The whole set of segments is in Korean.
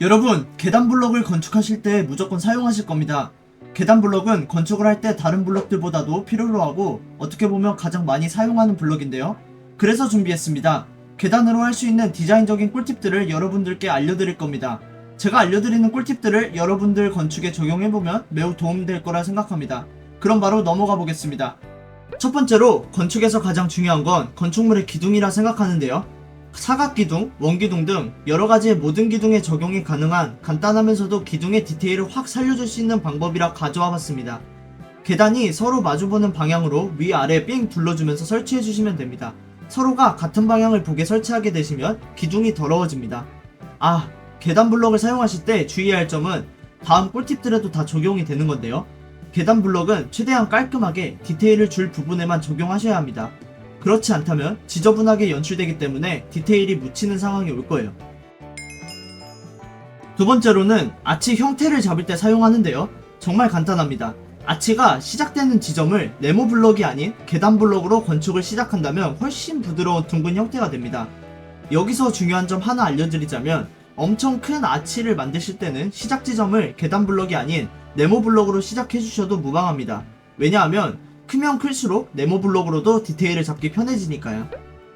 여러분, 계단 블럭을 건축하실 때 무조건 사용하실 겁니다. 계단 블럭은 건축을 할 때 다른 블럭들보다도 필요로 하고 어떻게 보면 가장 많이 사용하는 블럭인데요. 그래서 준비했습니다. 계단으로 할 수 있는 디자인적인 꿀팁들을 여러분들께 알려드릴 겁니다. 제가 알려드리는 꿀팁들을 여러분들 건축에 적용해보면 매우 도움될 거라 생각합니다. 그럼 바로 넘어가 보겠습니다. 첫 번째로 건축에서 가장 중요한 건 건축물의 기둥이라 생각하는데요. 사각 기둥, 원 기둥 등 여러 가지의 모든 기둥에 적용이 가능한 간단하면서도 기둥의 디테일을 확 살려줄 수 있는 방법이라 가져와 봤습니다. 계단이 서로 마주보는 방향으로 위아래 삥 둘러주면서 설치해 주시면 됩니다. 서로가 같은 방향을 보게 설치하게 되시면 기둥이 더러워집니다. 아, 계단 블럭을 사용하실 때 주의해야 할 점은 다음 꿀팁들에도 다 적용이 되는 건데요. 계단 블럭은 최대한 깔끔하게 디테일을 줄 부분에만 적용하셔야 합니다. 그렇지 않다면 지저분하게 연출되기 때문에 디테일이 묻히는 상황이 올 거예요. 두 번째로는 아치 형태를 잡을 때 사용하는데요. 정말 간단합니다. 아치가 시작되는 지점을 네모 블럭이 아닌 계단 블럭으로 건축을 시작한다면 훨씬 부드러운 둥근 형태가 됩니다. 여기서 중요한 점 하나 알려드리자면 엄청 큰 아치를 만드실 때는 시작 지점을 계단 블럭이 아닌 네모 블럭으로 시작해 주셔도 무방합니다. 왜냐하면 크면 클수록 네모 블럭으로도 디테일을 잡기 편해지니까요.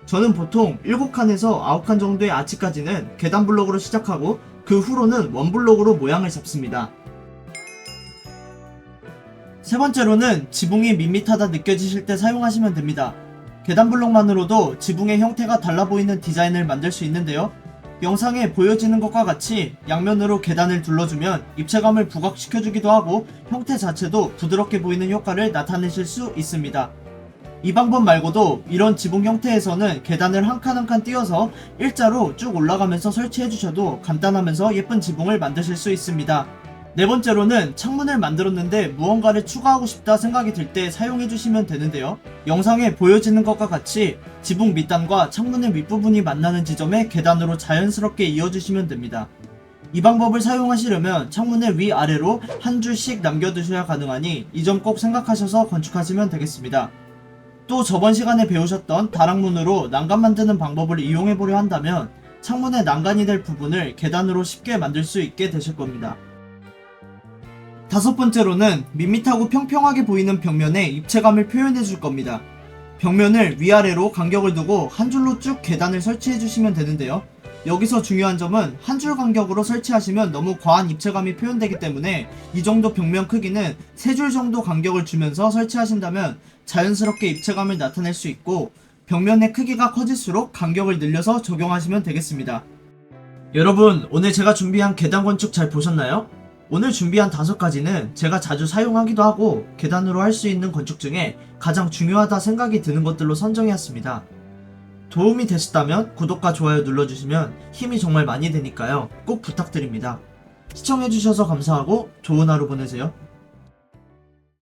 저는 보통 7칸에서 9칸 정도의 아치까지는 계단 블럭으로 시작하고 그 후로는 원 블럭으로 모양을 잡습니다. 세 번째로는 지붕이 밋밋하다 느껴지실 때 사용하시면 됩니다. 계단 블록만으로도 지붕의 형태가 달라 보이는 디자인을 만들 수 있는데요. 영상에 보여지는 것과 같이 양면으로 계단을 둘러주면 입체감을 부각시켜주기도 하고 형태 자체도 부드럽게 보이는 효과를 나타내실 수 있습니다. 이 방법 말고도 이런 지붕 형태에서는 계단을 한 칸 한칸 띄워서 일자로 쭉 올라가면서 설치해 주셔도 간단하면서 예쁜 지붕을 만드실 수 있습니다. 네 번째로는 창문을 만들었는데 무언가를 추가하고 싶다 생각이 들 때 사용해 주시면 되는데요. 영상에 보여지는 것과 같이 지붕 밑단과 창문의 윗부분이 만나는 지점에 계단으로 자연스럽게 이어주시면 됩니다. 이 방법을 사용하시려면 창문의 위아래로 한 줄씩 남겨두셔야 가능하니 이 점 꼭 생각하셔서 건축하시면 되겠습니다. 또 저번 시간에 배우셨던 다락문으로 난간 만드는 방법을 이용해 보려 한다면 창문의 난간이 될 부분을 계단으로 쉽게 만들 수 있게 되실 겁니다. 다섯 번째로는 밋밋하고 평평하게 보이는 벽면에 입체감을 표현해 줄 겁니다. 벽면을 위아래로 간격을 두고 한 줄로 쭉 계단을 설치해 주시면 되는데요. 여기서 중요한 점은 한 줄 간격으로 설치하시면 너무 과한 입체감이 표현되기 때문에 이 정도 벽면 크기는 세 줄 정도 간격을 주면서 설치하신다면 자연스럽게 입체감을 나타낼 수 있고 벽면의 크기가 커질수록 간격을 늘려서 적용하시면 되겠습니다. 여러분, 오늘 제가 준비한 계단 건축 잘 보셨나요? 오늘 준비한 다섯 가지는 제가 자주 사용하기도 하고 계단으로 할 수 있는 건축 중에 가장 중요하다 생각이 드는 것들로 선정해왔습니다. 도움이 되셨다면 구독과 좋아요 눌러주시면 힘이 정말 많이 되니까요. 꼭 부탁드립니다. 시청해주셔서 감사하고 좋은 하루 보내세요.